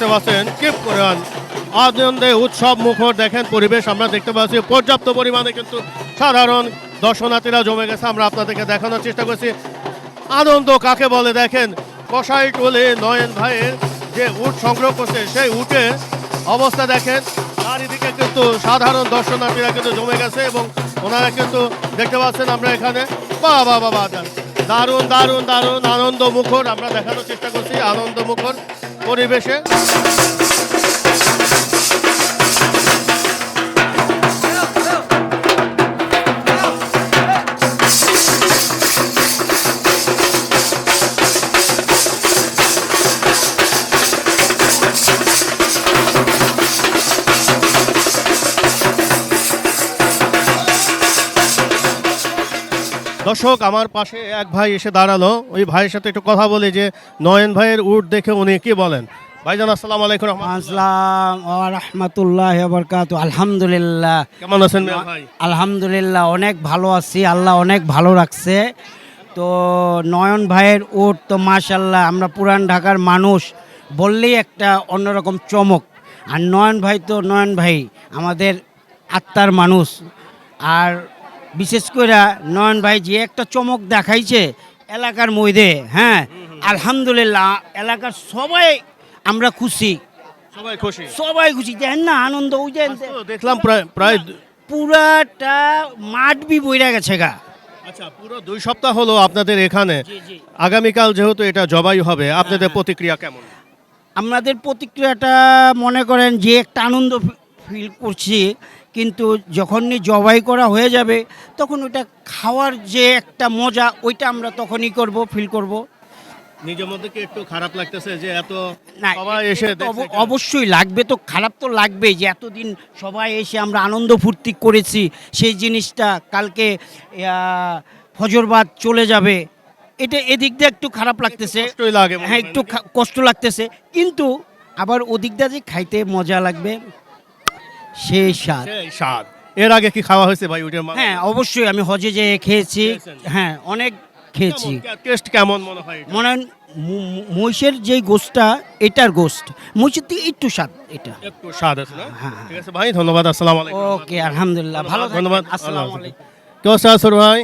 দেখতে পাচ্ছেন কি পরিমাণ আনন্দে উৎসব মুখর দেখেন পরিবেশ, আমরা দেখতে পাচ্ছি পর্যাপ্ত পরিমাণে কিন্তু সাধারণ দর্শনার্থীরা জমে গেছে। আমরা আপনাদেরকে দেখানোর চেষ্টা করছি। আনন্দ কাকে বলে দেখেন? কষাই টোলে নয়ন ভাইয়ের যে উট সংগ্রহ করছে, সেই উটের অবস্থা দেখেন। চারিদিকে কিন্তু সাধারণ দর্শনার্থীরা কিন্তু জমে গেছে এবং ওনারা কিন্তু দেখতে পাচ্ছেন আমরা এখানে। বা বা বা, দারুণ দারুণ দারুণ আনন্দ মুখর আমরা দেখানোর চেষ্টা করছি। আনন্দ মুখর পরিবেশে। দর্শক আমার পাশে এক ভাই এসে দাঁড়াল। ওই ভাইয়ের সাথে একটু কথা বলি যে নয়ন ভাইয়ের উট দেখে উনি কি বলেন? ভাইজান আসসালামু আলাইকুম। আসসালাম ও রহমতুল্লাহ বরকাত আলহামদুলিল্লাহ। কেমন আছেন ভাই? আলহামদুলিল্লাহ অনেক ভালো আছি। আল্লাহ অনেক ভালো রাখছে। তো নয়ন ভাইয়ের ওট তো মাশাল্লাহ আমরা পুরান ঢাকার মানুষ বললেই একটা অন্যরকম চমক। আর নয়ন ভাই তো নয়ন ভাই আমাদের আত্মার মানুষ। আর বিশেষ করে নয়ন ভাই যে একটা চমক দেখাইছে এলাকার মধ্যে হ্যাঁ? আলহামদুলিল্লাহ এলাকার সবাই আমরা খুশি। সবাই খুশি? সবাই খুশি। দেখেন না আনন্দ ওই যে দেখলাম প্রায় প্রায় পুরাটা মাঠ বি বইরা গেছে গা। আচ্ছা পুরো দুই সপ্তাহ হলো আপনাদের এখানে। আগামীকাল যেহেতু এটা জবাই হবে আপনাদের প্রতিক্রিয়া কেমন? আমাদের প্রতিক্রিয়াটা মনে করেন যে একটা আনন্দ ফিল করছি। কিন্তু যখনই জবাই করা হয়ে যাবে তখন ওইটা খাওয়ার যে একটা মজা ওইটা আমরা তখনই করব ফিল করব। নিজের মধ্যে কি একটু খারাপ লাগতেছে যে এত না সবাই এসে অবশ্যই লাগবে তো খারাপ তো লাগবেই যে এতদিন সবাই এসে আমরা আনন্দ ফুর্তি করেছি সেই জিনিসটা কালকে ফজরবাদ চলে যাবে। এটা এদিক দিয়ে একটু খারাপ লাগতেছে। হ্যাঁ একটু কষ্ট লাগতেছে। কিন্তু আবার ওদিক দিয়ে যে খাইতে মজা লাগবে সেই স্বাদ। সেই স্বাদ। এর আগে কি খাওয়া হয়েছে ভাই ওইটার হ্যাঁ অবশ্যই আমি হজে যে খেয়েছি খেয়েছেন? হ্যাঁ অনেক খেয়েছি। টেস্ট কেমন মনে হয় এটা? মনে হয় মু- মু- মহিষের যে গোস্তটা এটার গোস্ত মহিষের থেকে একটু স্বাদ এটা। একটু স্বাদ আছে না? হ্যাঁ, হ্যাঁ। ঠিক আছে ভাই ধন্যবাদ আসসালামু আলাইকুম। ওকে আলহামদুলিল্লাহ ভালো ধন্যবাদ থাকবেন আসসালামু আল্লাহ আলাইকুম। কি অবস্থা আসর ভাই?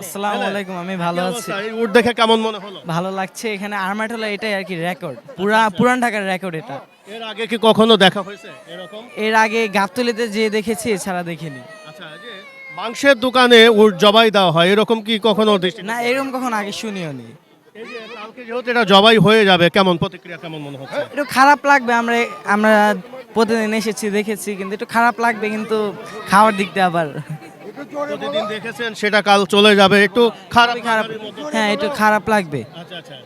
আসসালামু আলাইকুম আমি ভালো কি আছি। অবস্থা? এই উট দেখে কেমন মনে হলো? ভালো লাগছে এখানে আরমাটোলা এটাই আর কি রেকর্ড পুরা পুরান ঢাকার রেকর্ড এটা। এর আগে কি কখনো দেখা হয়েছে এরকম? এর আগে গাবতলিতে যে দেখেছি এছাড়া দেখিনি। আচ্ছা যে মাংসের দোকানে উট জবাই দেওয়া হয় এরকম কি কখনো দৃষ্টি না এরকম কখন আগে শুনিও নি এই যে কালকে যেহেতু এটা জবাই হয়ে যাবে কেমন প্রতিক্রিয়া কেমন মনে হচ্ছে? একটু খারাপ লাগবে আমরা আমরা প্রতিদিন এসেছি দেখেছি কিন্তু একটু খারাপ লাগবে কিন্তু খাওয়ার দিক দিয়ে আবার। প্রতিদিন দেখেছেন সেটা কাল চলে যাবে একটু খারাপ খারাপ হ্যাঁ একটু খারাপ লাগবে। আচ্ছা আচ্ছা।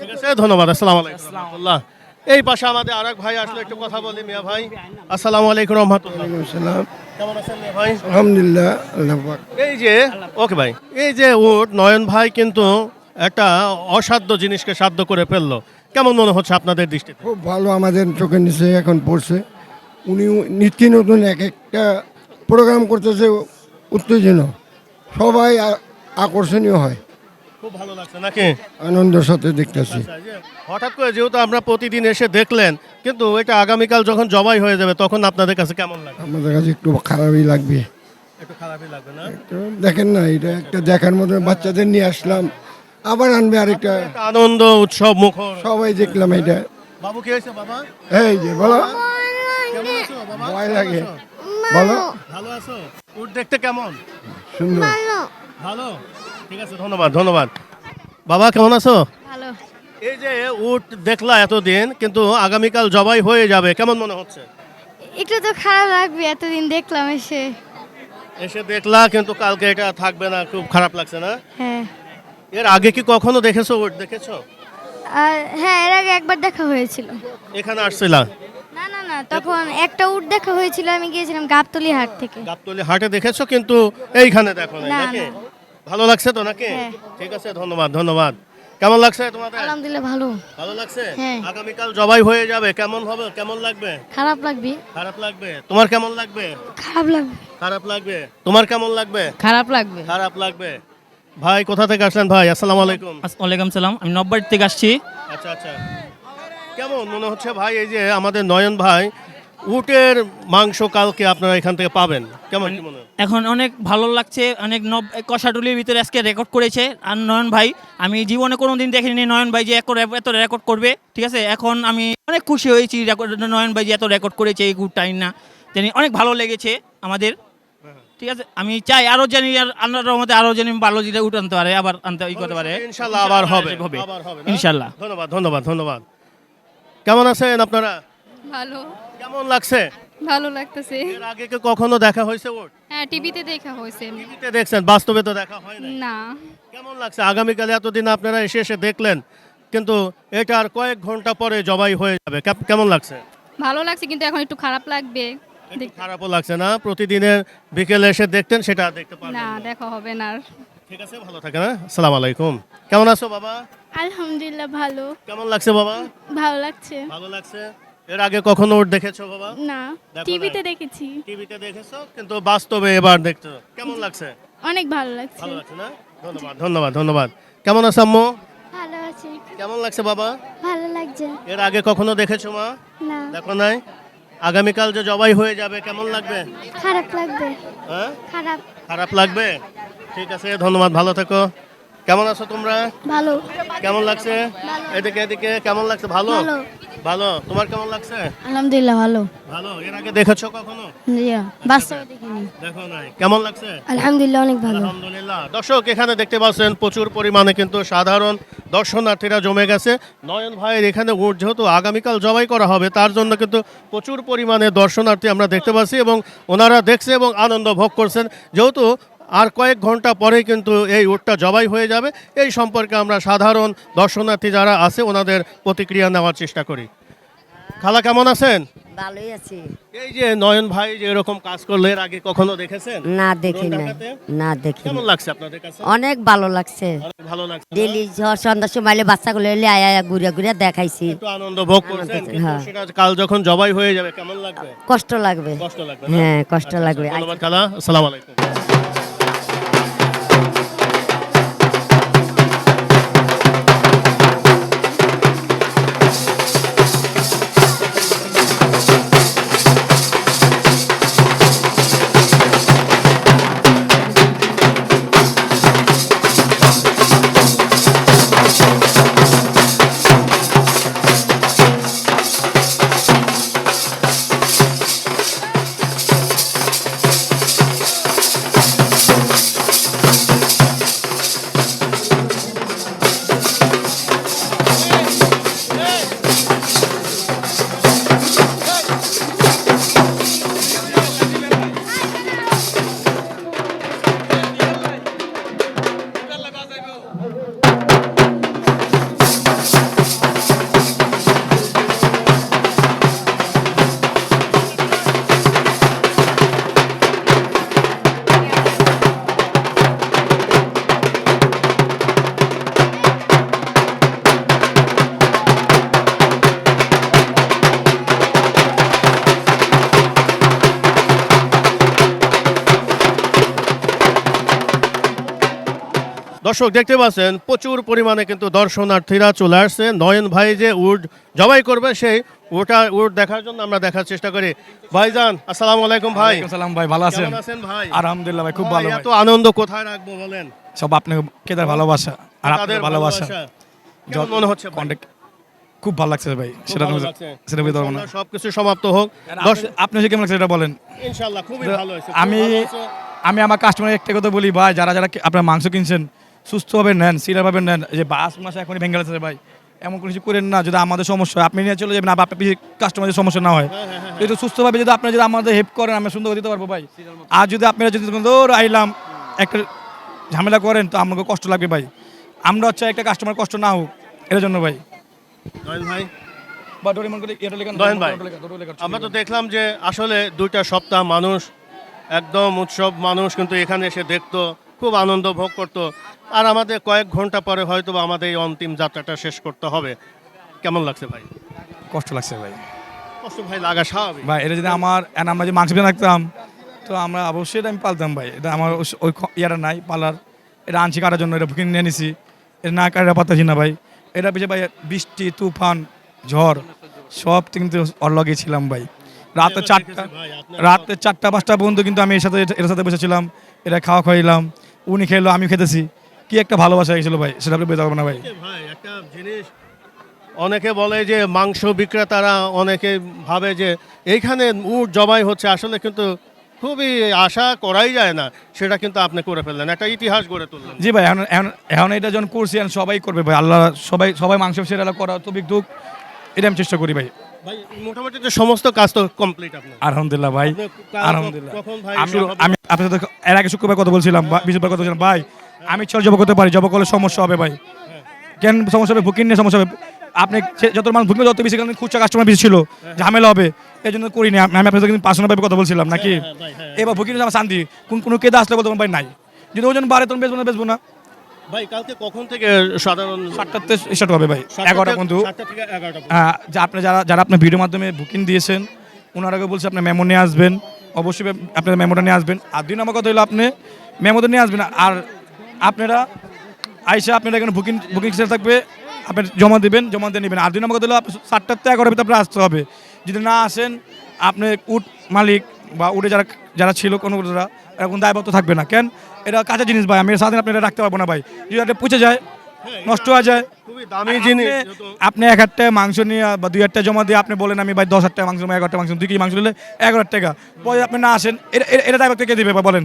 ঠিক আছে ধন্যবাদ আসসালামু আলাইকুম। এই পাশে আমাদের আরেক ভাই আসলে একটু কথা বলি মিয়া ভাই। আসসালামু আলাইকুম রহমতুল্লাহ। কেমন আছেন মিয়া ভাই? আলহামদুলিল্লাহ এই যে ওকে ভাই এই যে উট নয়ন ভাই কিন্তু একটা অসাধ্য জিনিসকে সাধ্য করে ফেলল। কেমন মনে হচ্ছে আপনাদের দৃষ্টিতে? খুব ভালো আমাদের চোখের নিচে এখন পড়ছে। উনি নিত্য নতুন এক একটা প্রোগ্রাম করতেছে উত্তেজনা। সবাই আকর্ষণীয় হয়। খুব ভালো লাগছে নাকি? আনন্দের সাথে দেখতেছি। আচ্ছা, হঠাৎ করে যেহেতু আমরা প্রতিদিন এসে দেখলেন কিন্তু এটা আগামীকাল যখন জবাই হয়ে যাবে তখন আপনাদের কাছে কেমন লাগবে? আমাদের কাছে একটু খারাপই লাগবে। একটু খারাপই লাগবে না? দেখেন না এটা একটা দেখার মতো বাচ্চাদের নিয়ে আসলাম আবার আনবে আরেকটা। আনন্দ উৎসব মুখর। সবাই দেখলাম এটা। বাবু কি হয়েছে বাবা? এই যে বলো। কেমন আছো বাবা? ভয় লাগে। বলো। ভালো আছো? উট দেখতে কেমন? সুন্দর। ভালো? ঠিক আছে ধন্যবাদ ধন্যবাদ। বাবা কেমন আছো? ভালো। এই যে উট দেখলা এতদিন কিন্তু আগামীকাল জবাই হয়ে যাবে কেমন মনে হচ্ছে? একটু তো খারাপ লাগবে এতদিন দেখলাম এসে। এসে দেখলা কিন্তু কালকে এটা থাকবে না খুব খারাপ লাগছে না? হ্যাঁ। এর আগে কি কখনো দেখেছ উট দেখেছ? আর হ্যাঁ এর আগে একবার দেখা হয়েছিল। এখানে আসছিলা? না না না তখন একটা উট দেখা হয়েছিল আমি গিয়েছিলাম গাবতলি হাট থেকে। গাবতলি হাটে দেখেছ কিন্তু এইখানে দেখো নাই না, নাকি? না। ভালো লাগছে তো নাকি? হ্যাঁ। ঠিক আছে ধন্যবাদ ধন্যবাদ। কেমন লাগছে তোমাদের? আলহামদুলিল্লাহ ভালো। ভালো লাগছে? হ্যাঁ। আগামীকাল জবাই হয়ে যাবে কেমন হবে? কেমন লাগবে? খারাপ লাগবে। খারাপ লাগবে। তোমার কেমন লাগবে? খারাপ লাগবে। খারাপ লাগবে। তোমার কেমন লাগবে? খারাপ লাগবে। খারাপ লাগবে। ভাই কোথা থেকে আসলেন ভাই? আসসালামু আলাইকুম। ওয়ালাইকুম সালাম। আমি নব্বই থেকে আসছি। আচ্ছা আচ্ছা। কেমন মনে হচ্ছে ভাই? এই যে আমাদের নয়ন ভাই উটের মাংস কালকে আপনারা এখান থেকে পাবেন। কেমন কি মনে হয়? এখন অনেক ভালো লাগছে অনেক নব কষাটুলির ভিতরে আজকে রেকর্ড করেছে। আর নয়ন ভাই আমি জীবনে কোনো দিন দেখিনি নয়ন ভাই যে এক এত রেকর্ড করবে ঠিক আছে? এখন আমি অনেক খুশি হয়েছি record- নয়ন ভাই যে এত রেকর্ড করেছে এই গুড টাইম না। জানি অনেক ভালো লেগেছে আমাদের ঠিক আছে? আমি চাই আরও জানি আর আল্লাহর রহমতে আরও জানি ভালো যেটা উঠ আনতে পারে আবার আনতে ই করতে পারে। ইনশাল্লাহ আবার হবে হবে। ইনশাল্লাহ। ধন্যবাদ ধন্যবাদ ধন্যবাদ। কেমন আছেন আপনারা? ভালো। কেমন লাগছে? ভালো লাগতেছে। এর আগে কি কখনো দেখা হয়েছে ওর? হ্যাঁ টিভিতে দেখা হয়েছে। টিভিতে দেখছেন বাস্তবে তো দেখা হয় না না। কেমন লাগছে? আগামীকালে এতদিন আপনারা এসে এসে দেখলেন কিন্তু এটার কয়েক ঘণ্টা পরে জবাই হয়ে যাবে। কেমন লাগছে? ভালো লাগছে কিন্তু এখন একটু খারাপ লাগবে। খারাপও লাগছে না? প্রতিদিনের বিকেলে এসে দেখতেন সেটা দেখতে পারবেন না না। দেখা হবে না আর। ঠিক আছে ভালো থাকেন হ্যাঁ? আসসালামু আলাইকুম। কেমন আছো বাবা? আলহামদুলিল্লাহ ভালো। কেমন লাগছে বাবা? ভালো লাগছে। ভালো লাগছে। এর আগে কখনো ওর দেখেছ বাবা? না টিভিতে দেখেছি। টিভিতে দেখেছ? কিন্তু বাস্তবে এবার দেখছ। কেমন লাগছে? অনেক ভালো লাগছে। ভালো লাগছে না? ধন্যবাদ ধন্যবাদ ধন্যবাদ। কেমন আছো আম্মু? ভালো আছে। কেমন লাগছে বাবা? ভালো লাগছে। এর আগে কখনো দেখেছ মা? না। দেখো নাই? আগামীকাল যে জবাই হয়ে যাবে কেমন লাগবে? খারাপ লাগবে। হ্যাঁ? খারাপ। খারাপ লাগবে? ঠিক আছে ধন্যবাদ ভালো থেকো। কেমন আছো তোমরা? ভালো। কেমন লাগছে? এদিকে এদিকে কেমন লাগছে? ভালো। ভালো। তোমার কেমন লাগছে? আলহামদুলিল্লাহ ভালো। ভালো? এর আগে দেখেছ কখনো? বাস্তবে দেখিনি। দেখো নাই। কেমন লাগছে? আলহামদুলিল্লাহ অনেক ভালো। আলহামদুলিল্লাহ। দর্শক এখানে দেখতে পাচ্ছেন প্রচুর পরিমাণে কিন্তু সাধারণ দর্শনার্থীরা জমে গেছে। নয়ন ভাইয়ের এখানে উট যেহেতু আগামীকাল জবাই করা হবে তার জন্য কিন্তু প্রচুর পরিমাণে দর্শনার্থী আমরা দেখতে পাচ্ছি এবং ওনারা দেখছে এবং আনন্দ ভোগ করছেন। যেহেতু আর কয়েক ঘণ্টা পরেই কিন্তু এই উটটা জবাই হয়ে যাবে এই সম্পর্কে আমরা সাধারণ দর্শনার্থী যারা আছে ওনাদের প্রতিক্রিয়া নেওয়ার চেষ্টা করি। খালা কেমন আছেন? ভালোই আছি। এই যে নয়ন ভাই যে এরকম কাজ করলে এর আগে কখনো দেখেছেন? না দেখি নাই। না দেখি কেমন লাগছে আপনাদের কাছে? অনেক ভালো লাগছে। ভালো লাগছে। না? ডেলি সন্ধ্যার সময় বাচ্চাগুলো এলে আয়া আয়া ঘুরে ঘুরে দেখাইছি। একটু আনন্দ ভোগ করছেন? হ্যাঁ। সেটা কাল যখন জবাই হয়ে যাবে কেমন লাগবে? কষ্ট লাগবে। কষ্ট লাগবে হ্যাঁ কষ্ট আচ্ছা, লাগবে। আচ্ছা, ধন্যবাদ খালা। আসসালামু আলাইকুম। দর্শক দেখতে পাচ্ছেন প্রচুর পরিমাণে কিন্তু দর্শনার্থীরা চলে আসছে। নয়ন ভাই যে উট জবাই করবে সেই ওটা উট দেখার জন্য আমরা দেখার চেষ্টা করি। ভাইজান আসসালামু আলাইকুম ভাই। ওয়ালাইকুম সালাম ভাই ভালো আছেন? আছেন ভাই? আলহামদুলিল্লাহ ভাই খুব ভালো এত আনন্দ কোথায় রাখব বলেন? সব আপনাকে কেদার ভালোবাসা আর আপনাদের ভালোবাসা। মনে হচ্ছে কন্টাক্ট খুব ভালো লাগছে ভাই সেটা সেটা বলতে পারব না। সবকিছু সমাপ্ত হোক। আপনি- কেমন লাগছে এটা বলেন। ইনশাআল্লাহ খুবই ভালো হয়েছে। আমি। আমি আমার কাস্টমার একটা কথা বলি ভাই যারা যারা আপনার মাংস কিনছেন সুস্থভাবে নেন সিরিয়ালভাবে নেন। যে বাস মাস এখনই ভেঙে গেছে ভাই এমন কোনো কিছু করেন না যদি আমাদের সমস্যা আপনি নিয়ে চলে যাবেন আপনার কাস্টমারের সমস্যা না হয়। যদি সুস্থভাবে যদি আপনারা যদি আমাদের হেল্প করেন আমরা সুন্দর দিতে পারব ভাই। আর যদি আপনারা যদি দৌড় আইলাম। একটা ঝামেলা করেন তো আমাকে কষ্ট লাগবে ভাই। আমরা হচ্ছে একটা কাস্টমার কষ্ট না হোক এর জন্য ভাই। ভাই? আমরা তো দেখলাম যে আসলে দুইটা সপ্তাহ মানুষ একদম উৎসব মানুষ কিন্তু এখানে এসে দেখতো। খুব আনন্দ ভোগ করতো। আর আমাদের কয়েক ঘণ্টা পরে হয়তো আমাদের এই অন্তিম যাত্রাটা শেষ করতে হবে। কেমন লাগছে ভাই? কষ্ট লাগছে ভাই। কষ্ট ভাই লাগা স্বাভাবিক। ভাই এটা যদি আমার আমরা যে মাংস কিনে রাখতাম তো আমরা অবশ্যই এটা আমি পালতাম ভাই। এটা আমার ওই ইয়াটা নাই পালার। এটা আনছি কাটার জন্য এটা বুকিং নিয়ে নিছি। এটা না কাটা পাতাছি না ভাই। এটা পিছিয়ে ভাই বৃষ্টি তুফান ঝড় সব কিন্তু অল্লগে ছিলাম ভাই। রাতে চারটা রাতে চারটা পাঁচটা পর্যন্ত কিন্তু আমি এর সাথে এর সাথে বসেছিলাম এটা খাওয়া খাওয়াইলাম। উনি খেলো আমি খেতেছি কি একটা ভালোবাসা হয়েছিল ভাই সেটা আপনি বোঝা না ভাই। ভাই একটা জিনিস অনেকে বলে যে মাংস বিক্রেতারা অনেকে ভাবে যে এইখানে উট জবাই হচ্ছে আসলে কিন্তু খুবই আশা করাই যায় না সেটা কিন্তু আপনি করে ফেললেন একটা ইতিহাস গড়ে তুললেন। জি ভাই এখন এখন এখন এটা যখন করছি সবাই করবে ভাই আল্লাহ সবাই সবাই মাংস সেটা করা তো বিদ্যুৎ এটা আমি চেষ্টা করি ভাই। ভাই মোটামুটি তো সমস্ত কাজ তো কমপ্লিট আপনার। আলহামদুলিল্লাহ ভাই আলহামদুলিল্লাহ। আমি আমি আপনার সাথে এর আগে শুক্রবার কথা বলছিলাম বা বৃহস্পতিবার কথা বলছিলাম ভাই আমি চল জব করতে পারি জব করলে সমস্যা হবে ভাই। কেন সমস্যা হবে? বুকিং নিয়ে সমস্যা হবে। আপনি যত মানুষ বুকিং যত বেশি কারণ খুচরা কাস্টমার বেশি ছিল ঝামেলা হবে। এই জন্য করিনি। আমি আপনার সাথে কিন্তু কথা বলছিলাম নাকি? এবার বুকিং আমার শান্তি কোন কোনো কেদা আসলে বলতে ভাই নাই। যদি ওজন বাড়ে তখন বেচবো না বেচবো না। ভাই কালকে কখন থেকে সাধারণ সাতটাতে স্টার্ট হবে ভাই? এগারোটা এগারোটা পর্যন্ত। হ্যাঁ, আপনি যারা যারা আপনার ভিডিওর মাধ্যমে বুকিং দিয়েছেন ওনারাকে বলছে আপনি মেমো নিয়ে আসবেন। অবশ্যই আপনার মেমোটা নিয়ে আসবেন। আর দুই নম্বর কথা হলো আপনি মেমোটা নিয়ে আসবেন। আর আপনারা আইসা আপনারা এখানে বুকিং বুকিং সেট থাকবে। আপনি জমা দিবেন জমা দিয়ে নেবেন। আর দুই নম্বর কথা হলো সাতটার থেকে এগারোটার ভিতরে আপনার আসতে হবে। যদি না আসেন আপনি উট মালিক বা উটে যারা যারা ছিল কোনো যারা এরকম দায়বদ্ধ থাকবে না। কেন? এটা কাঁচা জিনিস ভাই আমি সারাদিন আপনি এটা রাখতে পারব না ভাই। যদি এটা পুচে যায় নষ্ট হয়ে যায় খুবই দামি জিনিস আপনি- এক হাজার টাকা মাংস নিয়ে বা দুই হাজার জমা দিয়ে আপনি বলেন আমি ভাই দশ হাজার টাকা মাংস নেব, এগারো টাকা মাংস দুই কেজি মাংস নিলে এগারো হাজার টাকা। পরে আপনি না আসেন এটা- দায়িত্ব কে দিবে বা বলেন।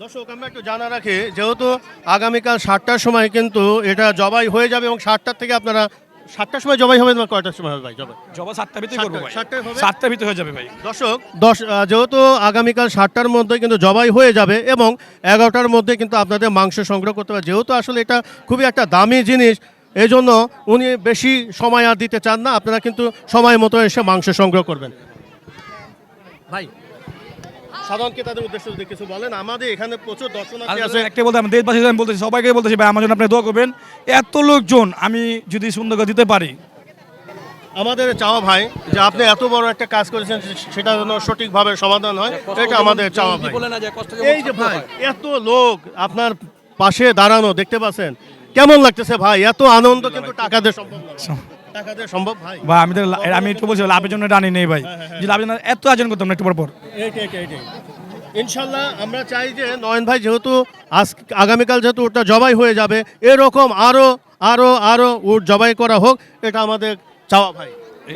দর্শক আমরা একটু জানা রাখি যেহেতু আগামীকাল সাতটার সময় কিন্তু এটা জবাই হয়ে যাবে এবং সাতটার থেকে আপনারা সাতটার সময় জবাই হবে না কয়টার সময় হবে ভাই? জবাই। জবা সাতটা ভিতরে করব ভাই। হবে? সাতটার ভিতরে হয়ে যাবে ভাই। দর্শক দশ আহ, যেহেতু আগামীকাল সাতটার মধ্যে কিন্তু জবাই হয়ে যাবে এবং এগারোটার মধ্যে কিন্তু আপনাদের মাংস সংগ্রহ করতে পারে যেহেতু আসলে এটা খুবই একটা দামি জিনিস এই জন্য উনি বেশি সময় আর দিতে চান না আপনারা কিন্তু সময় মতো এসে মাংস সংগ্রহ করবেন। ভাই সাধারণ ক্রেতাদের উদ্দেশ্যে যদি কিছু বলেন আমাদের এখানে প্রচুর দর্শনার্থী আছে। একটা বলতে আমি দেশবাসী আমি বলতেছি সবাইকে বলতেছি ভাই আমার জন্য আপনি দোয়া করবেন। এত লোকজন আমি যদি সুন্দর করে দিতে পারি। আমাদের চাওয়া ভাই যে আপনি এত বড় একটা কাজ করেছেন সেটা যেন সঠিকভাবে সমাধান হয় এটা আমাদের চাওয়া ভাই। এই যে ভাই এত লোক আপনার পাশে দাঁড়ানো দেখতে পাচ্ছেন? কেমন লাগতেছে ভাই? এত আনন্দ কিন্তু টাকা দিয়ে সম্ভব না। টাকা দিয়ে সম্ভব ভাই? আমি তো আমি একটু বলছি লাভের জন্য টানি নেই ভাই। যদি লাভের জন্য এত আয়োজন করতাম না একটু পর পর। ইনশাল্লাহ আমরা চাই যে নয়ন ভাই যেহেতু আজ আগামীকাল যেহেতু ওটা জবাই হয়ে যাবে এরকম আরও আরও আরও উট জবাই করা হোক এটা আমাদের চাওয়া ভাই।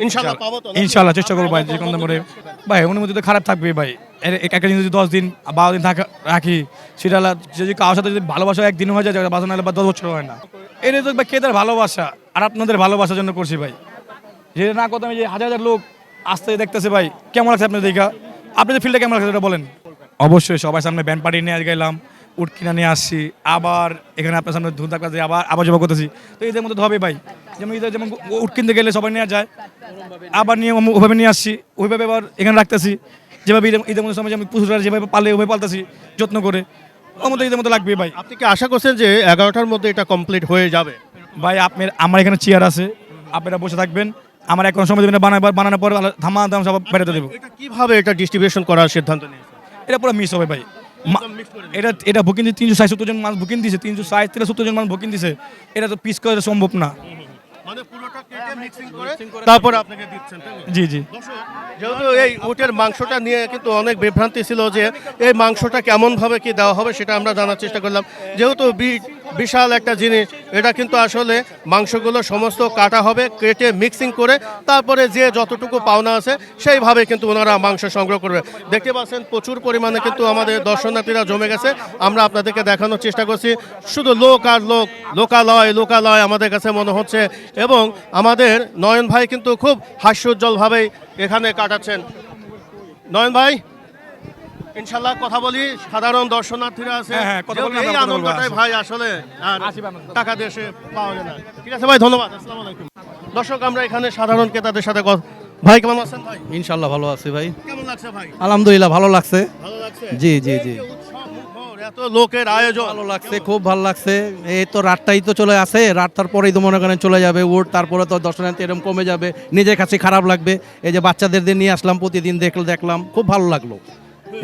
ইনশাল্লাহ পাবো তো ইনশাল্লাহ চেষ্টা করব ভাই যে কোনো মরে ভাই অনুমতি তো খারাপ থাকবে ভাই। একটা জিনিস যদি দশ দিন বারো দিন থাকা রাখি সেটা যদি কারোর সাথে যদি ভালোবাসা একদিন হয়ে যায় বাসা নাহলে বা দশ বছর হয় না। এটা তো ভাই কেদের ভালোবাসা, আর আপনাদের ভালোবাসার জন্য করছি ভাই। যে না করতাম আমি যে হাজার হাজার লোক আসতে দেখতেছে ভাই, কেমন লাগছে আপনার দেখা আপনাদের ফিল্ডে কেমন লাগছে এটা বলেন। অবশ্যই সবাই সামনে ব্যান্ড পার্টি নিয়ে গেলাম উট কিনা নিয়ে আসছি, আবার এখানে আপনার সামনে ধুন থাকা আবার আবার জমা করতেছি। তো মধ্যে তো হবে ভাই। যেমন ঈদের যেমন উট কিনতে গেলে সবাই নিয়ে যায়, আবার নিয়ে ওভাবে নিয়ে আসছি ওইভাবে আবার এখানে রাখতেছি। যেভাবে ঈদের ঈদের মধ্যে সময় আমি পুজোটা যেভাবে পালে ওইভাবে পালতেছি, যত্ন করে। মধ্যে ঈদের মতো লাগবে ভাই। আপনি কি আশা করছেন যে এগারোটার মধ্যে এটা কমপ্লিট হয়ে যাবে? ভাই আপনার আমার এখানে চেয়ার আছে। আপনারা বসে থাকবেন। আমার এখন সময় দেবেন বানাবার বানানোর পর ধামা দাম সব বেড়াতে দেবো। এটা কীভাবে এটা ডিস্ট্রিবিউশন করার সিদ্ধান্ত নিয়েছে এটা পুরো মিস হবে ভাই। এটা এটা বুকিং দিয়ে তিনশো ষাট সত্তর জন মানুষ বুকিং দিছে তিনশো ষাট থেকে সত্তর জন মানুষ বুকিং দিছে। এটা তো পিস করা সম্ভব না। মানে পুরোটা কেটে মিক্সিং করে তারপর আপনাকে দিচ্ছেন জি জি। যেহেতু এই উটের মাংসটা নিয়ে কিন্তু অনেক বিভ্রান্তি ছিল যে এই মাংসটা কেমনভাবে কি দেওয়া হবে সেটা আমরা জানার চেষ্টা করলাম। যেহেতু বি- বিশাল একটা জিনিস। এটা কিন্তু আসলে মাংসগুলো সমস্ত কাটা হবে, কেটে মিক্সিং করে তারপরে যে যতটুকু পাওনা আছে সেইভাবে কিন্তু ওনারা মাংস সংগ্রহ করবে। দেখতে পাচ্ছেন প্রচুর পরিমাণে কিন্তু আমাদের দর্শনার্থীরা জমে গেছে। আমরা আপনাদেরকে দেখানোর চেষ্টা করছি। শুধু লোক আর লোক, লোকালয় লোকালয় আমাদের কাছে মনে হচ্ছে এবং আমাদের নয়ন ভাই কিন্তু খুব হাস্যোজ্জ্বলভাবেই এখানে কাটাচ্ছেন। নয়ন ভাই? ইনশাল্লাহ কথা বলি সাধারণ দর্শনার্থীরা আছে। হ্যাঁ, হ্যাঁ, এই আনন্দটাই ভাই আসলে আর টাকা দিয়ে পাওয়া যায় না। ঠিক আছে ভাই ধন্যবাদ আসসালামু আলাইকুম। দর্শক আমরা এখানে সাধারণ ক্রেতাদের সাথে কথা ভাই কেমন আছেন ভাই? ইনশাল্লাহ ভালো আছি ভাই। কেমন লাগছে ভাই? আলহামদুলিল্লাহ ভালো লাগছে। ভালো লাগছে? জি জি জি। এত লোকের আয়োজন। ভালো লাগছে খুব ভালো লাগছে। এই তো রাতটাই তো চলে আসে রাত তারপরেই তো মনে করেন চলে যাবে উঠ তারপরে তো দর্শনার্থী এরকম কমে যাবে নিজের কাছে খারাপ লাগবে। এই যে বাচ্চাদের দিয়ে নিয়ে আসলাম প্রতিদিন দেখল দেখলাম খুব ভালো লাগল।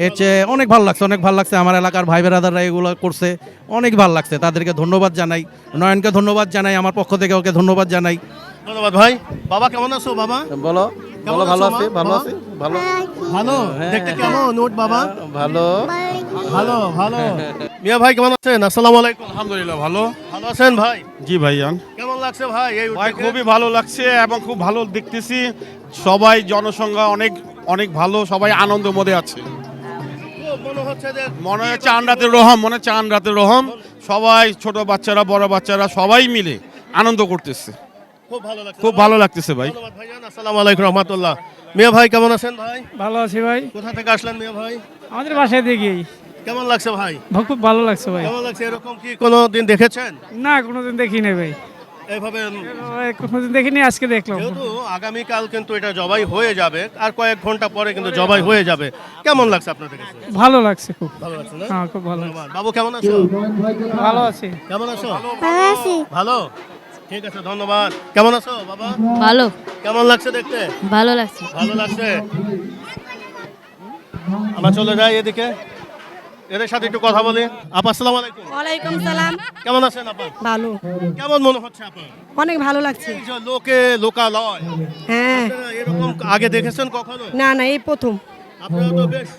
এর চেয়ে অনেক ভালো লাগছে অনেক ভালো লাগছে। আমার এলাকার ভাই বেরাদাররা এগুলো করছে অনেক ভালো লাগছে। তাদেরকে ধন্যবাদ জানাই। নয়নকে ধন্যবাদ জানাই আমার পক্ষ থেকে ওকে ধন্যবাদ জানাই। ধন্যবাদ ভাই। বাবা কেমন আছো বাবা? বলো বলো, ভালো আছো, ভালো? আছি, ভালো। ভালো। দেখতে কেমন নোট বাবা? ভালো। ভালো ভালো। মিয়া ভাই কেমন আছেন? আসসালামু আলাইকুম। আলহামদুলিল্লাহ ভালো। ভালো আছেন ভাই? জি ভাইজান। কেমন লাগছে ভাই এই ভাই খুবই ভালো লাগছে এবং খুব ভালো দেখতেছি। সবাই জনসংখ্যা অনেক অনেক ভালো সবাই আনন্দ মধ্যে আছে। মনে হচ্ছে হয় চান রাতের রহম মনে হয় চান রাতের রহম। সবাই ছোট বাচ্চারা বড় বাচ্চারা সবাই মিলে আনন্দ করতেছে। খুব ভালো লাগছে। খুব ভালো লাগতেছে ভাই। ধন্যবাদ আসসালামু আলাইকুম রহমতুল্লাহ। মিয়া ভাই কেমন আছেন ভাই? ভালো আছি ভাই। কোথা থেকে আসলেন মিয়া ভাই? আমাদের বাসায় দিকেই কেমন লাগছে ভাই? খুব ভালো লাগছে ভাই। কেমন লাগছে? এরকম কি কোনো দিন দেখেছেন? না কোনোদিন দেখি নাই ভাই। এইভাবে কোনোদিন দেখিনি আজকে দেখলাম। যেহেতু আগামীকাল কিন্তু এটা জবাই হয়ে যাবে আর কয়েক ঘণ্টা পরে কিন্তু জবাই হয়ে যাবে। কেমন লাগছে আপনাদের কাছে? ভালো লাগছে খুব। ভালো লাগছে না? হ্যাঁ খুব ভালো বাবু কেমন আছো? ভালো আছি। কেমন আছো? ভালো আছি। ভালো? ঠিক আছে ধন্যবাদ। কেমন আছো বাবা? ভালো। কেমন লাগছে দেখতে? ভালো লাগছে। ভালো লাগছে। আমরা চলে যাই এদিকে। এদের সাথে একটু কথা বলি। আপা আসসালামু আলাইকুম। ওয়ালাইকুম সালাম। কেমন আছেন আপা? ভালো। কেমন মনে হচ্ছে আপা? অনেক ভালো লাগছে। এই যে লোকে লোকালয়। হ্যাঁ। এরকম আগে দেখেছেন কখনো? না না এই প্রথম। আপনারা তো বেশ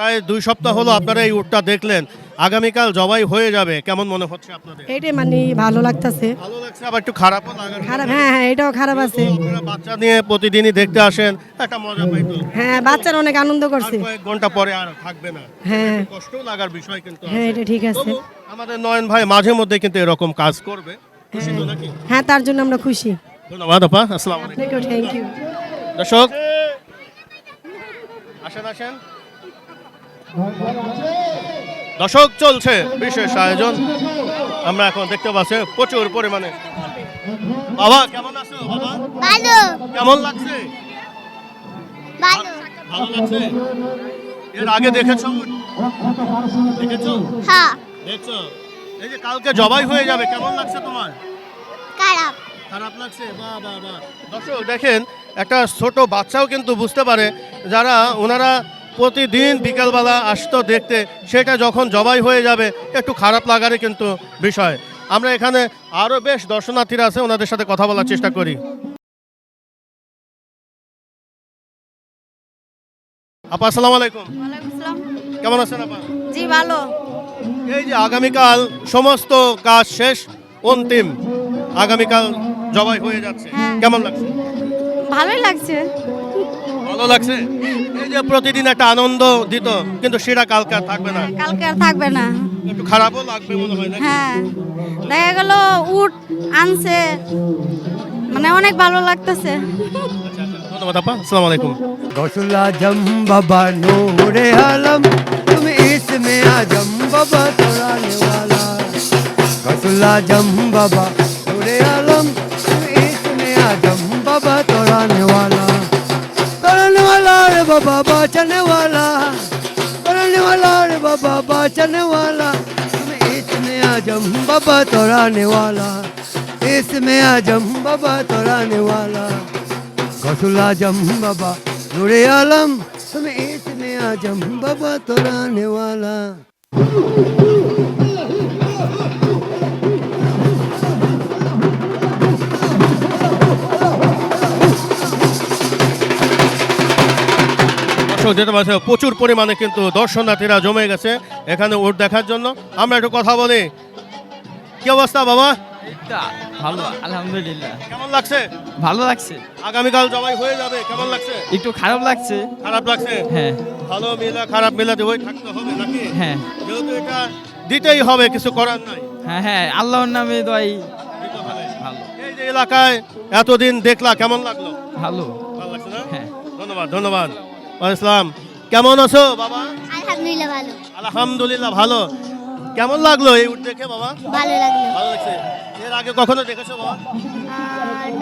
প্রায় দুই সপ্তাহ হলো আপনারা এই উটটা দেখলেন। আগামীকাল জবাই হয়ে যাবে কেমন মনে হচ্ছে আপনাদের? এইটাই মানে ভালো লাগতেছে। ভালো লাগছে আবার একটু খারাপও লাগার খারাপ হ্যাঁ হ্যাঁ এটাও খারাপ আছে। আপনারা বাচ্চা নিয়ে প্রতিদিনই দেখতে আসেন একটা মজা পাইতো হ্যাঁ বাচ্চারা অনেক আনন্দ আর করছে। কয়েক ঘণ্টা পরে আর থাকবে না। হ্যাঁ। কষ্ট লাগার বিষয় কিন্তু হ্যাঁ এটা ঠিক আছে। তবু আমাদের নয়ন ভাই মাঝে মধ্যে কিন্তু এরকম কাজ করবে। খুশি তো নাকি? হ্যাঁ তার জন্য আমরা খুশি। ধন্যবাদ আপা। আসসালামু আলাইকুম। থ্যাংক ইউ দর্শক আসেন আসেন। দর্শক চলছে বিশেষ আয়োজন। আমরা এখন দেখতে পাচ্ছি প্রচুর পরিমাণে। বাবা কেমন আছো বাবা? ভালো। কেমন লাগছে? ভালো। ভালো লাগছে? এর আগে দেখেছ? দেখেছ? হ্যাঁ। দেখছ? এই যে কালকে জবাই হয়ে যাবে কেমন লাগছে তোমার? খারাপ। খারাপ লাগছে? বাহ বাহ বাহ দর্শক দেখেন একটা ছোট বাচ্চাও কিন্তু বুঝতে পারে যারা ওনারা প্রতিদিন বিকালবেলা আসতো দেখতে সেটা যখন জবাই হয়ে যাবে একটু খারাপ লাগারই কিন্তু বিষয়। আমরা এখানে আরও বেশ দর্শনার্থীরা আছে ওনাদের সাথে কথা বলার চেষ্টা করি। আপা আসসালামু আলাইকুম। কেমন আছেন আপা? জি ভালো। এই যে আগামীকাল সমস্ত কাজ শেষ অন্তিম। আগামীকাল জবাই হয়ে যাচ্ছে। কেমন লাগছে? ভালোই লাগছে। ভালো লাগছে এই যে প্রতিদিন একটা আনন্দ দিত কিন্তু সেটা কালকে আর থাকবে না কালকে আর থাকবে না একটু খারাপও লাগবে মনে হয় নাকি? হ্যাঁ দেখা গেল উট আনছে মানে অনেক ভালো লাগতেছে আচ্ছা, আচ্ছা, ধন্যবাদ আপা আসসালামু আলাইকুম गौसुल आजम बाबा नूरे आलम तुम इसमें आजम बाबा तोड़ाने वाला गौसुल आजम बाबा बाबा बाचने वाला बनने वाला रे बाबा बाचने वाला। इसमें आज़म बाबा तोड़ाने वाला, इसमें आज़म बाबा तोड़ाने वाला। गौसुल आज़म बाबा, नूरे आलम तुम्हें इसमें आज़म बाबा तोड़ाने वाला। দর্শক যেতে পারছে প্রচুর পরিমাণে কিন্তু দর্শনার্থীরা জমে গেছে এখানে উট দেখার জন্য। আমরা একটু কথা বলি। কি অবস্থা বাবা? ভালো আলহামদুলিল্লাহ। কেমন লাগছে? ভালো লাগছে। আগামীকাল জবাই হয়ে যাবে কেমন লাগছে? একটু খারাপ লাগছে। খারাপ লাগছে? হ্যাঁ। ভালো মিলা খারাপ মিলাতে ওই থাকতে হবে নাকি? হ্যাঁ। যেহেতু এটা দিতেই হবে কিছু করার নাই। হ্যাঁ হ্যাঁ আল্লাহর নামে দোয়াই। ভালো। এই যে এলাকায় এতদিন দেখলা কেমন লাগল? ভালো। ভালো লাগছে না? হ্যাঁ। ধন্যবাদ ধন্যবাদ। ইসলাম কেমন আছো বাবা? আলহামদুলিল্লাহ ভালো। আলহামদুলিল্লাহ ভালো। কেমন লাগল এই উট দেখে বাবা? ভালো লাগল। ভালো লাগছে। এর আগে কখনো দেখেছ বাবা?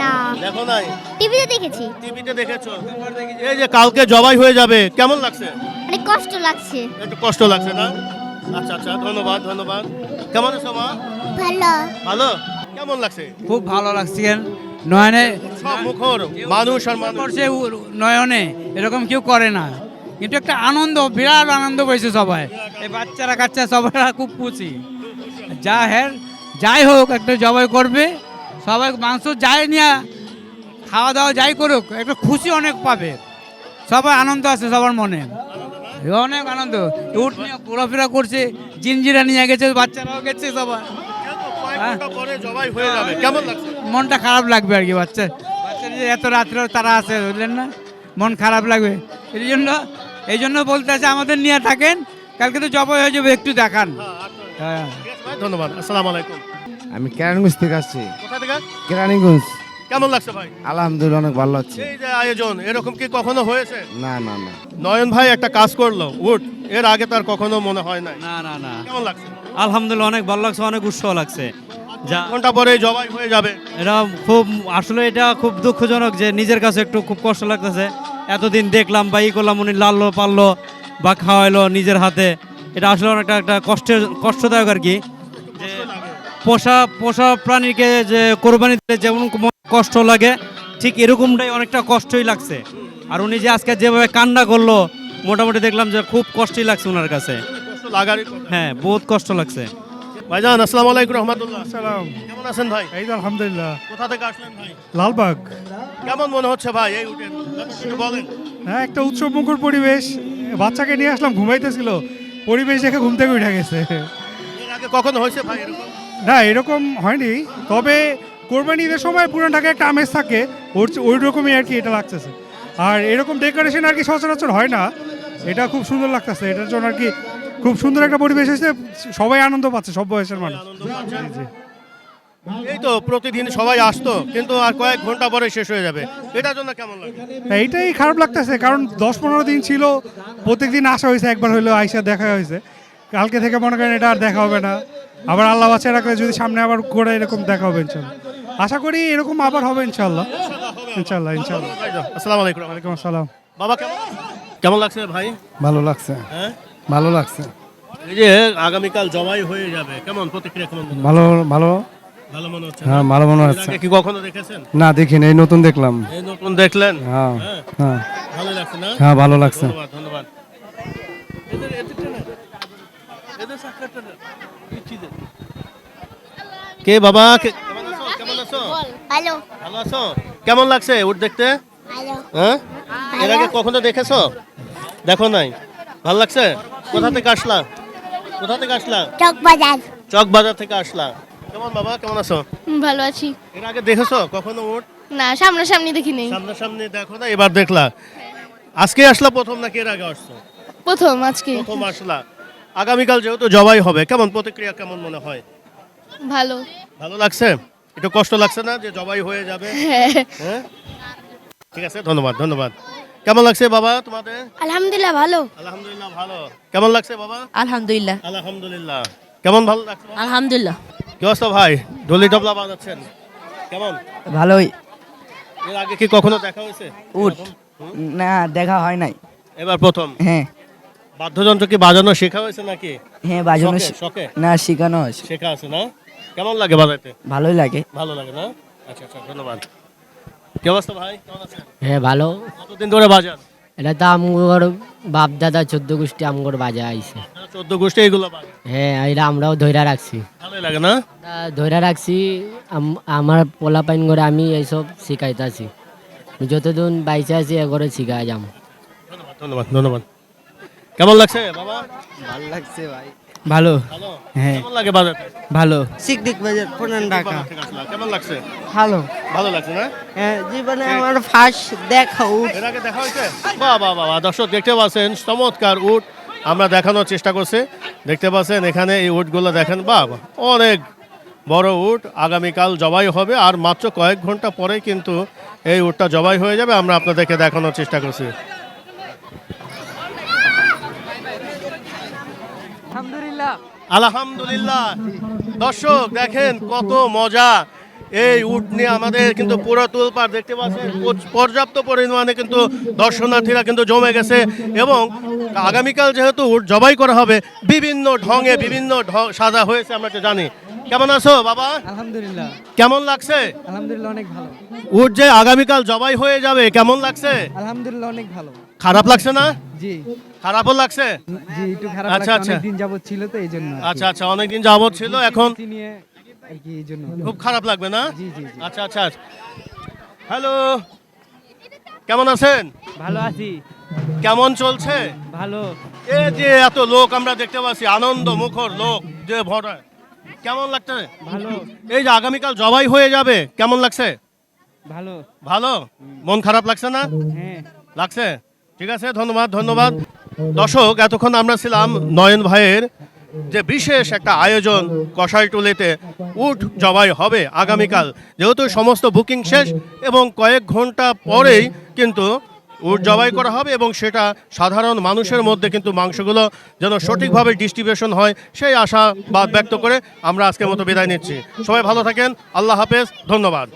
না। দেখো নাই? টিভিতে দেখেছি। টিভিতে দেখেছ? এই যে কালকে জবাই হয়ে যাবে কেমন লাগছে? অনেক কষ্ট লাগছে। একটু কষ্ট লাগছে না? আচ্ছা আচ্ছা ধন্যবাদ ধন্যবাদ। কেমন আছো মা? ভালো। ভালো? কেমন লাগছে? খুব ভালো লাগছে নয়নে মুখর মানুষ আর মানুষ। নয়নে এরকম কেউ করে না। কিন্তু একটা আনন্দ বিরাট আনন্দ পেয়েছে সবাই। এই বাচ্চারা কাচ্চা সবাই খুব খুশি। যা হ্যাঁ যাই হোক একটা জবাই করবে। সবাই মাংস যাই নিয়ে খাওয়া দাওয়া যাই করুক একটা খুশি অনেক পাবে। সবাই আনন্দ আছে সবার মনে। অনেক আনন্দ। উঠ নিয়ে ঘোরাফেরা করছে জিনজিরা নিয়ে গেছে বাচ্চারাও গেছে সবাই। হয়ে কেমন লাগছে? মনটা খারাপ লাগবে আর কি বাচ্চা। বাচ্চা যে এত রাত্রেও তারা আছে বুঝলেন না? মন খারাপ লাগবে। এই জন্য এই জন্য বলতে আছে আমাদের নিয়ে থাকেন কালকে তো জবাই হয়ে যাবে একটু দেখান। হ্যাঁ ঠিক আছে ভাই, ধন্যবাদ আসসালামু আলাইকুম। আমি কেরানীগঞ্জ থেকে আসছি। কোথা থেকে? কেরানীগঞ্জ। কেমন লাগছে ভাই? আলহামদুলিল্লাহ অনেক ভালো লাগছে। এই যে আয়োজন এরকম কি কখনো হয়েছে? না না না। নয়ন ভাই একটা কাজ করল উঠ এর আগে তার কখনো মনে হয় নাই। না না না। কেমন লাগছে? আলহামদুলিল্লাহ অনেক ভালো লাগছে অনেক উৎসাহ লাগছে। যা ঘণ্টা পরে জবাই হয়ে যাবে। এটা খুব আসলে এটা খুব দুঃখজনক যে নিজের কাছে একটু খুব কষ্ট লাগতেছে। এতদিন দেখলাম বা ই করলাম উনি লাললো পারল বা খাওয়াইলো নিজের হাতে। এটা আসলে অনেকটা একটা কষ্টের কষ্টদায়ক আর কি। যে পোষা পোষা প্রাণীকে যে কোরবানি দিতে যেমন কষ্ট লাগে ঠিক এরকমটাই অনেকটা কষ্টই লাগছে। আর উনি যে আজকে যেভাবে কান্না করল মোটামুটি দেখলাম যে খুব কষ্টই লাগছে ওনার কাছে। হ্যাঁ বহুত কষ্ট লাগছে। ভাইজান আসসালামু আলাইকুম রহমতুল্লাহ। সালাম কেমন আছেন ভাই? এই তো আলহামদুলিল্লাহ। কোথা থেকে আসলেন ভাই? লালবাগ। কেমন মনে হচ্ছে ভাই এই উঠেন? একটু বলেন। হ্যাঁ একটা উৎসব মুখর পরিবেশ। বাচ্চাকে নিয়ে আসলাম ঘুমাইতেছিল। পরিবেশ দেখে ঘুম থেকে উঠে গেছে। এর আগে কখনো হয়েছে ভাই এরকম? না এরকম হয়নি। তবে কোরবানি ঈদের সময় পুরান ঢাকায় একটা আমেজ থাকে। ওর ওই রকমই আর কি এটা লাগতেছে। আর এরকম ডেকোরেশন আর কি সচরাচর হয় না। এটা খুব সুন্দর লাগতেছে। এটার জন্য আর কি খুব সুন্দর একটা পরিবেশ এসেছে সবাই আনন্দ পাচ্ছে সব বয়সের মানুষ। এই তো প্রতিদিন সবাই আসতো কিন্তু আর কয়েক ঘণ্টা পরে শেষ হয়ে যাবে। এটার জন্য কেমন লাগে? হ্যাঁ, এইটাই খারাপ লাগতেছে কারণ দশ পনেরো দিন ছিল প্রত্যেকদিন আসা হয়েছে একবার হলেও আইসা দেখা হয়েছে। কালকে থেকে মনে করেন এটা আর দেখা হবে না। আবার আল্লাহ বাচ্চা রাখলে যদি সামনে আবার করে এরকম দেখা হবে ইনশাল্লাহ। আশা করি এরকম আবার হবে ইনশাল্লাহ। ইনশাল্লাহ ইনশাল্লাহ। আসসালামু আলাইকুম। ওয়ালাইকুম আসসালাম। বাবা কেমন কেমন লাগছে ভাই? ভালো লাগছে। হ্যাঁ? ভালো লাগছে। এই যে আগামীকাল জবাই হয়ে যাবে কেমন প্রতিক্রিয়া কেমন ভালো ভালো? ভালো মনে হচ্ছে হ্যাঁ ভালো মনে হচ্ছে। কি কখনো দেখেছেন? না দেখিনি এই নতুন দেখলাম। এই নতুন দেখলেন? হ্যাঁ হ্যাঁ। হ্যাঁ। ভালো লাগছে না? হ্যাঁ ভালো লাগছে। ধন্যবাদ ধন্যবাদ। এদের এদের এদের সাক্ষাৎ টেনে। দিচ্ছি কে বাবা? কে- কেমন আছো? কেমন আছো? ভালো। ভালো আছো? কেমন লাগছে উঠ দেখতে? ভালো। হ্যাঁ? এর আগে কখনো দেখেছ? দেখো নাই। ভালো লাগছে? কোথা থেকে আসলা? কোথা থেকে আসলা? চক বাজার চক বাজার থেকে আসলা। কেমন বাবা? কেমন আছো? ভালো আছি। এর আগে দেখেছ? কখনো উঠ না সামনাসামনি দেখি নেই সামনাসামনি দেখো না এবার দেখলা। আজকে আসলা প্রথম নাকি এর আগে আসছো? প্রথম আজকে। প্রথম আসলা। আগামীকাল যেহেতু জবাই হবে কেমন প্রতিক্রিয়া কেমন মনে হয়? ভালো। ভালো লাগছে? একটু কষ্ট লাগছে না যে জবাই হয়ে যাবে? হ্যাঁ? ঠিক আছে ধন্যবাদ ধন্যবাদ। কেমন লাগছে বাবা তোমাদের? আলহামদুলিল্লাহ ভালো। আলহামদুলিল্লাহ ভালো। কেমন লাগছে বাবা? আলহামদুলিল্লাহ। আলহামদুলিল্লাহ। কেমন ভালো লাগছে আলহামদুলিল্লাহ। কি অবস্থা ভাই? ঢোলি টবলা বাজাচ্ছেন। কেমন? ভালোই। এর আগে কি কখনো দেখা হয়েছে? উঠ। না দেখা হয় নাই। এবার প্রথম? হ্যাঁ। বাদ্যযন্ত্র কি বাজানো শেখা হয়েছে নাকি? হ্যাঁ বাজানো শখে না শেখানো আছে শেখা আছে না? কেমন লাগে বাজাইতে? ভালোই লাগে। ভালো লাগে না? আচ্ছা আচ্ছা ধন্যবাদ। কি অবস্থা ভাই? কেমন আছেন? হ্যাঁ ভালো। কতদিন ধরে বাজান? এটা তো আমগর বাপ দাদা চোদ্দ গোষ্ঠী আমগর বাজা আইছে। চোদ্দ গোষ্ঠী এগুলো হ্যাঁ এটা আমরাও ধৈরা রাখছি। ভালোই লাগে না? ধৈরা রাখছি আমার পোলা পাইন করে আমি এইসব শিখাইতাছি। যতদিন বাইচে আছি এগরে শিখাই যাম। ধন্যবাদ ধন্যবাদ ধন্যবাদ। কেমন লাগছে বাবা? ভালো লাগছে ভাই। ভালো। হ্যাঁ। কেমন লাগে বাজাতে ভালো। সিকদিক বাজার পুরান ঢাকা। কেমন লাগছে? ভালো। ভালো লাগছে না? হ্যাঁ জীবনে আমার ফার্স্ট দেখা উঠ। এর আগে দেখা হয়েছে? বাহ বাহ বাহ দর্শক দেখতে পাচ্ছেন চমৎকার উট আমরা দেখানোর চেষ্টা করছি। দেখতে পাচ্ছেন এখানে এই উটগুলো দেখেন। বাহ বাহ, অনেক বড় উট। আগামীকাল জবাই হবে। আর মাত্র কয়েক ঘণ্টা পরে কিন্তু এই উটটা জবাই হয়ে যাবে। আমরা আপনাদেরকে দেখানোর চেষ্টা করছি। আলহামদুলিল্লাহ। দর্শক দেখেন কত মজা। এই উট নিয়ে আমাদের কিন্তু পুরো তুলপার দেখতে পাচ্ছেন? পর্য- পর্যাপ্ত পরিমাণে কিন্তু দর্শনার্থীরা কিন্তু জমে গেছে এবং আগামীকাল যেহেতু উট জবাই করা হবে বিভিন্ন ঢঙে বিভিন্ন ঢং সাজা হয়েছে আমরা তো জানি। কেমন আছো বাবা? আলহামদুলিল্লাহ। কেমন লাগছে? আলহামদুলিল্লাহ অনেক ভালো। উট যে আগামীকাল জবাই হয়ে যাবে কেমন লাগছে? আলহামদুলিল্লাহ অনেক ভালো। খারাপ লাগছে না? জি। খারাপও লাগছে? জি একটু খারাপ আচ্ছা, লাগছে, আচ্ছা। দিন যাবত ছিল তো এই জন্য। আচ্ছা আচ্ছা অনেকদিন যাবত ছিল এখন নিয়ে আর কি এই জন্য। খুব খারাপ লাগবে না? জি জি জি। আচ্ছা আচ্ছা। হ্যালো কেমন আছেন? ভালো আছি। কেমন চলছে? ভালো। এই যে এত লোক আমরা দেখতে পাচ্ছি আনন্দ মুখর লোক যে ভরা। কেমন লাগছে? ভালো। এই যে আগামীকাল জবাই হয়ে যাবে কেমন লাগছে? ভালো। ভালো? মন খারাপ লাগছে না? হ্যাঁ। লাগছে? ঠিক আছে, ধন্যবাদ ধন্যবাদ। দর্শক, এতক্ষণ আমরা ছিলাম নয়ন ভাইয়ের যে বিশেষ একটা আয়োজন কষাইটুলিতে উঠ জবাই হবে আগামীকাল। যেহেতু সমস্ত বুকিং শেষ এবং কয়েক ঘণ্টা পরেই কিন্তু উট জবাই করা হবে এবং সেটা সাধারণ মানুষের মধ্যে কিন্তু মাংসগুলো যেন সঠিকভাবে ডিস্ট্রিবিউশন হয়, সেই আশা আশাবাদ ব্যক্ত করে আমরা আজকের মতো বিদায় নিচ্ছি। সবাই ভালো থাকেন, আল্লাহ হাফেজ, ধন্যবাদ।